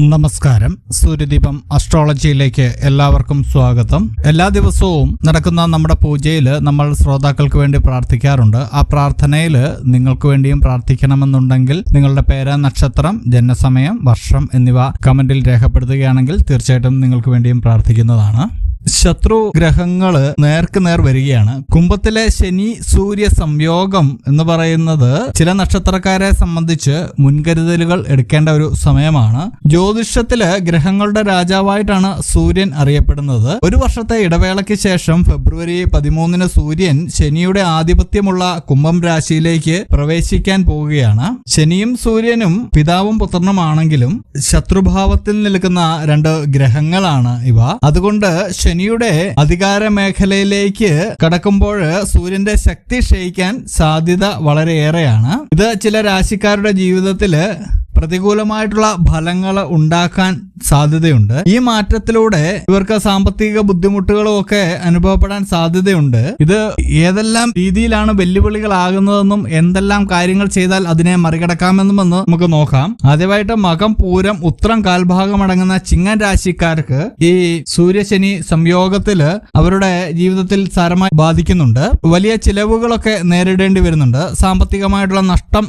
നമസ്കാരം. സൂര്യദീപം അസ്ട്രോളജിയിലേക്ക് എല്ലാവർക്കും സ്വാഗതം. എല്ലാ ദിവസവും നടക്കുന്ന നമ്മുടെ പൂജയിൽ നമ്മൾ ശ്രോതാക്കൾക്ക് വേണ്ടി പ്രാർത്ഥിക്കാറുണ്ട്. ആ പ്രാർത്ഥനയിൽ നിങ്ങൾക്ക് വേണ്ടിയും പ്രാർത്ഥിക്കണമെന്നുണ്ടെങ്കിൽ നിങ്ങളുടെ പേര് നക്ഷത്രം ജനനസമയം വർഷം എന്നിവ കമന്റിൽ രേഖപ്പെടുത്തുകയാണെങ്കിൽ തീർച്ചയായിട്ടും നിങ്ങൾക്ക് വേണ്ടിയും പ്രാർത്ഥിക്കുന്നതാണ്. ശത്രു ഗ്രഹങ്ങൾ നേർക്ക് നേർ വരികയാണ്. കുംഭത്തിലെ ശനി സൂര്യ സംയോഗം എന്ന് പറയുന്നത് ചില നക്ഷത്രക്കാരെ സംബന്ധിച്ച് മുൻകരുതലുകൾ എടുക്കേണ്ട ഒരു സമയമാണ്. ജ്യോതിഷത്തിൽ ഗ്രഹങ്ങളുടെ രാജാവായിട്ടാണ് സൂര്യൻ അറിയപ്പെടുന്നത്. ഒരു വർഷത്തെ ഇടവേളയ്ക്ക് ശേഷം ഫെബ്രുവരി പതിമൂന്നിന് സൂര്യൻ ശനിയുടെ ആധിപത്യമുള്ള കുംഭം രാശിയിലേക്ക് പ്രവേശിക്കാൻ പോവുകയാണ്. ശനിയും സൂര്യനും പിതാവും പുത്രനുമാണെങ്കിലും ശത്രുഭാവത്തിൽ നിൽക്കുന്ന രണ്ട് ഗ്രഹങ്ങളാണ് ഇവ. അതുകൊണ്ട് ശനിയുടെ അധികാര മേഖലയിലേക്ക് കടക്കുമ്പോൾ സൂര്യന്റെ ശക്തി ക്ഷയിക്കാൻ സാധ്യത വളരെയേറെയാണ്. ഇത് ചില രാശിക്കാരുടെ ജീവിതത്തിൽ പ്രതികൂലമായിട്ടുള്ള ഫലങ്ങൾ ഉണ്ടാക്കാൻ സാധ്യതയുണ്ട്. ഈ മാറ്റത്തിലൂടെ ഇവർക്ക് സാമ്പത്തിക ബുദ്ധിമുട്ടുകളും ഒക്കെ അനുഭവപ്പെടാൻ സാധ്യതയുണ്ട്. ഇത് ഏതെല്ലാം രീതിയിലാണ് വെല്ലുവിളികളാകുന്നതെന്നും എന്തെല്ലാം കാര്യങ്ങൾ ചെയ്താൽ അതിനെ മറികടക്കാമെന്നും നമുക്ക് നോക്കാം. ആദ്യമായിട്ട് മകം പൂരം ഉത്രം കാൽഭാഗം അടങ്ങുന്ന ചിങ്ങൻ രാശിക്കാർക്ക് ഈ സൂര്യശനി സംയോഗത്തിൽ അവരുടെ ജീവിതത്തിൽ സാരമായി ബാധിക്കുന്നുണ്ട്. വലിയ ചിലവുകളൊക്കെ നേരിടേണ്ടി വരുന്നുണ്ട്. സാമ്പത്തികമായിട്ടുള്ള നഷ്ടം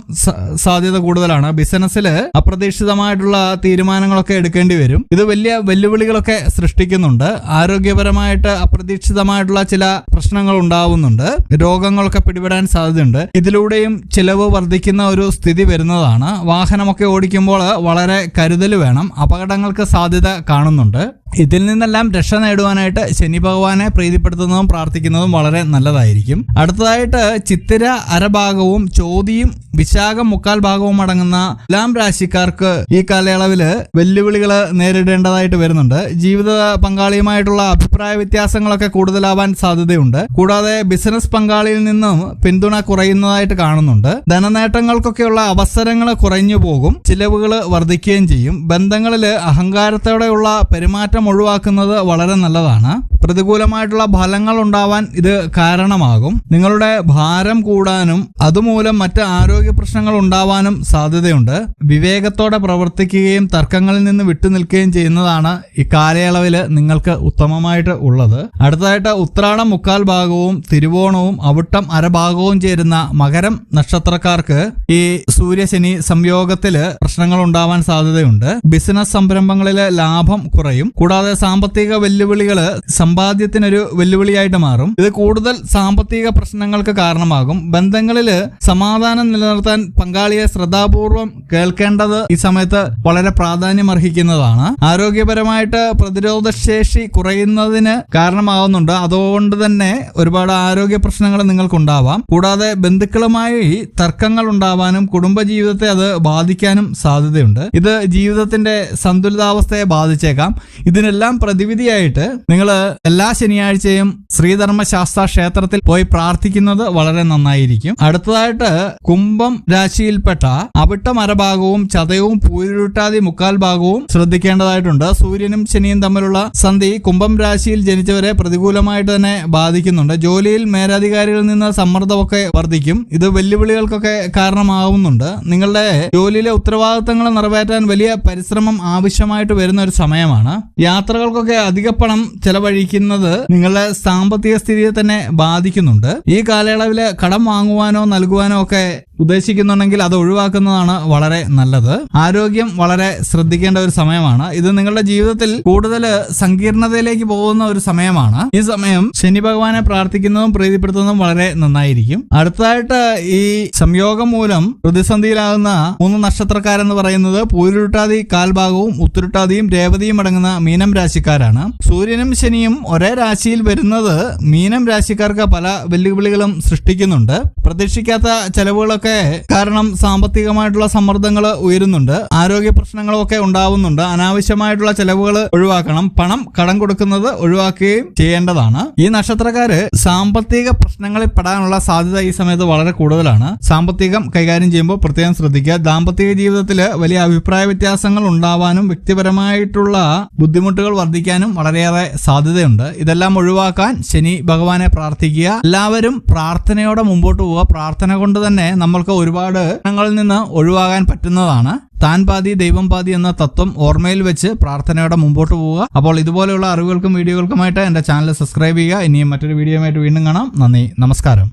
സാധ്യത കൂടുതലാണ്. ബിസിനസ്സിൽ അപ്രതീക്ഷിതമായിട്ടുള്ള തീരുമാനങ്ങളൊക്കെ എടുക്കേണ്ടി വരും. ഇത് വലിയ വെല്ലുവിളികളൊക്കെ സൃഷ്ടിക്കുന്നുണ്ട്. ആരോഗ്യപരമായിട്ട് അപ്രതീക്ഷിതമായിട്ടുള്ള ചില പ്രശ്നങ്ങൾ ഉണ്ടാവുന്നുണ്ട്. രോഗങ്ങളൊക്കെ പിടിപെടാൻ സാധ്യതയുണ്ട്. ഇതിലൂടെയും ചിലവ് വർദ്ധിക്കുന്ന ഒരു സ്ഥിതി വരുന്നതാണ്. വാഹനമൊക്കെ ഓടിക്കുമ്പോൾ വളരെ കരുതൽ വേണം. അപകടങ്ങൾക്ക് സാധ്യത കാണുന്നുണ്ട്. ഇതിൽ നിന്നെല്ലാം രക്ഷ നേടുവാനായിട്ട് ശനി ഭഗവാനെ പ്രീതിപ്പെടുത്തുന്നതും പ്രാർത്ഥിക്കുന്നതും വളരെ നല്ലതായിരിക്കും. അടുത്തതായിട്ട് ചിത്തിര അരഭാഗവും ചോതിയും വിശാഖം മുക്കാൽ ഭാഗവും അടങ്ങുന്ന എല്ലാം രാശിക്കാർക്ക് ഈ കാലയളവിൽ വെല്ലുവിളികൾ നേരിടേണ്ടതായിട്ട് വരുന്നുണ്ട്. ജീവിത പങ്കാളിയുമായിട്ടുള്ള അഭിപ്രായ വ്യത്യാസങ്ങളൊക്കെ കൂടുതലാവാൻ സാധ്യതയുണ്ട്. കൂടാതെ ബിസിനസ് പങ്കാളിയിൽ നിന്നും പിന്തുണ കുറയുന്നതായിട്ട് കാണുന്നുണ്ട്. ധനനേട്ടങ്ങൾക്കൊക്കെയുള്ള അവസരങ്ങൾ കുറഞ്ഞു പോകും. ചിലവുകൾ വർദ്ധിക്കുകയും ചെയ്യും. ബന്ധങ്ങളിൽ അഹങ്കാരത്തോടെയുള്ള പെരുമാറ്റം ഒഴിവാക്കുന്നത് വളരെ നല്ലതാണ്. പ്രതികൂലമായിട്ടുള്ള ഫലങ്ങൾ ഉണ്ടാവാൻ ഇത് കാരണമാകും. നിങ്ങളുടെ ഭാരം കൂടാനും അതുമൂലം മറ്റ് ആരോഗ്യ പ്രശ്നങ്ങൾ ഉണ്ടാവാനും സാധ്യതയുണ്ട്. വിവേകത്തോടെ പ്രവർത്തിക്കുകയും തർക്കങ്ങളിൽ നിന്ന് വിട്ടുനിൽക്കുകയും ചെയ്യുന്നതാണ് ഈ കാലയളവിൽ നിങ്ങൾക്ക് ഉത്തമമായിട്ട് ഉള്ളത്. അടുത്തതായിട്ട് ഉത്രാടം മുക്കാൽ ഭാഗവും തിരുവോണവും അവിട്ടം അരഭാഗവും ചേരുന്ന മകരം നക്ഷത്രക്കാർക്ക് ഈ സൂര്യശനി സംയോഗത്തിൽ പ്രശ്നങ്ങൾ ഉണ്ടാവാൻ സാധ്യതയുണ്ട്. ബിസിനസ് സംരംഭങ്ങളിൽ ലാഭം കുറയും. കൂടാതെ സാമ്പത്തിക വെല്ലുവിളികൾ സമ്പാദ്യത്തിനൊരു വെല്ലുവിളിയായിട്ട് മാറും. ഇത് കൂടുതൽ സാമ്പത്തിക പ്രശ്നങ്ങൾക്ക് കാരണമാകും. ബന്ധങ്ങളിൽ സമാധാനം നിലനിർത്താൻ പങ്കാളിയെ ശ്രദ്ധാപൂർവം കേൾക്കേണ്ടത് ഈ സമയത്ത് വളരെ പ്രാധാന്യം അർഹിക്കുന്നതാണ് ആരോഗ്യപരമായിട്ട് പ്രതിരോധ ശേഷി കുറയുന്നതിന് കാരണമാകുന്നുണ്ട് അതുകൊണ്ട് തന്നെ ഒരുപാട് ആരോഗ്യ പ്രശ്നങ്ങൾ നിങ്ങൾക്കുണ്ടാവാം. കൂടാതെ ബന്ധുക്കളുമായി തർക്കങ്ങൾ ഉണ്ടാവാനും കുടുംബജീവിതത്തെ അത് ബാധിക്കാനും സാധ്യതയുണ്ട്. ഇത് ജീവിതത്തിന്റെ സന്തുലിതാവസ്ഥയെ ബാധിച്ചേക്കാം. ഇതിനെല്ലാം പ്രതിവിധിയായിട്ട് നിങ്ങൾ എല്ലാ ശനിയാഴ്ചയും ശ്രീധർമ്മശാസ്ത്ര ക്ഷേത്രത്തിൽ പോയി പ്രാർത്ഥിക്കുന്നത് വളരെ നന്നായിരിക്കും. അടുത്തതായിട്ട് കുംഭം രാശിയിൽപ്പെട്ട അവിട്ട മരഭാഗവും ചതയവും പൂരുട്ടാതി മുക്കാൽ ഭാഗവും ശ്രദ്ധിക്കേണ്ടതായിട്ടുണ്ട്. സൂര്യനും ശനിയും തമ്മിലുള്ള സന്ധി കുംഭം രാശിയിൽ ജനിച്ചവരെ പ്രതികൂലമായിട്ട് തന്നെ ബാധിക്കുന്നുണ്ട്. ജോലിയിൽ മേലധികാരികളിൽ നിന്ന് സമ്മർദ്ദമൊക്കെ വർദ്ധിക്കും. ഇത് വെല്ലുവിളികൾക്കൊക്കെ കാരണമാവുന്നുണ്ട്. നിങ്ങളുടെ ജോലിയിലെ ഉത്തരവാദിത്തങ്ങൾ നിറവേറ്റാൻ വലിയ പരിശ്രമം ആവശ്യമായിട്ട് വരുന്ന ഒരു സമയമാണ്. യാത്രകൾക്കൊക്കെ അധിക പണം ചെലവഴിക്കുന്നത് നിങ്ങളുടെ സാമ്പത്തിക സ്ഥിതിയെ തന്നെ ബാധിക്കുന്നുണ്ട്. ഈ കാലയളവിൽ കടം വാങ്ങുവാനോ നൽകുവാനോ ഒക്കെ ഉദ്ദേശിക്കുന്നുണ്ടെങ്കിൽ അത് ഒഴിവാക്കുന്നതാണ് വളരെ നല്ലത്. ആരോഗ്യം വളരെ ശ്രദ്ധിക്കേണ്ട ഒരു സമയമാണ്. ഇത് നിങ്ങളുടെ ജീവിതത്തിൽ കൂടുതൽ സങ്കീർണതയിലേക്ക് പോകുന്ന ഒരു സമയമാണ്. ഈ സമയം ശനി ഭഗവാനെ പ്രാർത്ഥിക്കുന്നതും പ്രീതിപ്പെടുത്തുന്നതും വളരെ നന്നായിരിക്കും. അടുത്തതായിട്ട് ഈ സംയോഗം മൂലം പ്രതിസന്ധിയിലാകുന്ന മൂന്ന് നക്ഷത്രക്കാരെന്ന് പറയുന്നത് പൂരുട്ടാതി കാൽഭാഗവും ഉത്തുരുട്ടാതിയും രേവതിയും അടങ്ങുന്ന മീനം രാശിക്കാരാണ്. സൂര്യനും ശനിയും ഒരേ രാശിയിൽ വരുന്നത് മീനം രാശിക്കാർക്ക് പല വെല്ലുവിളികളും സൃഷ്ടിക്കുന്നുണ്ട്. പ്രതീക്ഷിക്കാത്ത ചെലവുകളൊക്കെ കാരണം സാമ്പത്തികമായിട്ടുള്ള സമ്മർദ്ദങ്ങൾ ഉയരുന്നുണ്ട്. ആരോഗ്യ പ്രശ്നങ്ങളൊക്കെ ഉണ്ടാവുന്നുണ്ട്. അനാവശ്യമായിട്ടുള്ള ചെലവുകൾ ഒഴിവാക്കണം. പണം കടം കൊടുക്കുന്നത് ഒഴിവാക്കുകയും ചെയ്യേണ്ടതാണ്. ഈ നക്ഷത്രക്കാര് സാമ്പത്തിക പ്രശ്നങ്ങളിൽ പെടാനുള്ള സാധ്യത ഈ സമയത്ത് വളരെ കൂടുതലാണ്. സാമ്പത്തികം കൈകാര്യം ചെയ്യുമ്പോൾ പ്രത്യേകം ശ്രദ്ധിക്കുക. ദാമ്പത്തിക ജീവിതത്തിൽ വലിയ അഭിപ്രായ വ്യത്യാസങ്ങൾ ഉണ്ടാവാനും വ്യക്തിപരമായിട്ടുള്ള ബുദ്ധിമുട്ടുകൾ വർദ്ധിക്കാനും വളരെയേറെ സാധ്യതയുണ്ട്. ഇതെല്ലാം ഒഴിവാക്കാൻ ശനി ഭഗവാനെ പ്രാർത്ഥിക്കുക. എല്ലാവരും പ്രാർത്ഥനയോടെ മുമ്പോട്ട് പോവുക. പ്രാർത്ഥന കൊണ്ട് തന്നെ നമുക്ക് നമ്മൾക്ക് ഒരുപാട് പ്രശ്നങ്ങളിൽ നിന്ന് ഒഴിവാകാൻ പറ്റുന്നതാണ്. താൻ പാതി ദൈവം പാതി എന്ന തത്വം ഓർമ്മയിൽ വെച്ച് പ്രാർത്ഥനയോടെ മുമ്പോട്ട് പോവുക. അപ്പോൾ ഇതുപോലെയുള്ള അറിവുകൾക്കും വീഡിയോകൾക്കുമായിട്ട് എന്റെ ചാനൽ സബ്സ്ക്രൈബ് ചെയ്യുക. ഇനിയും മറ്റൊരു വീഡിയോയുമായിട്ട് വീണ്ടും കാണാം. നന്ദി. നമസ്കാരം.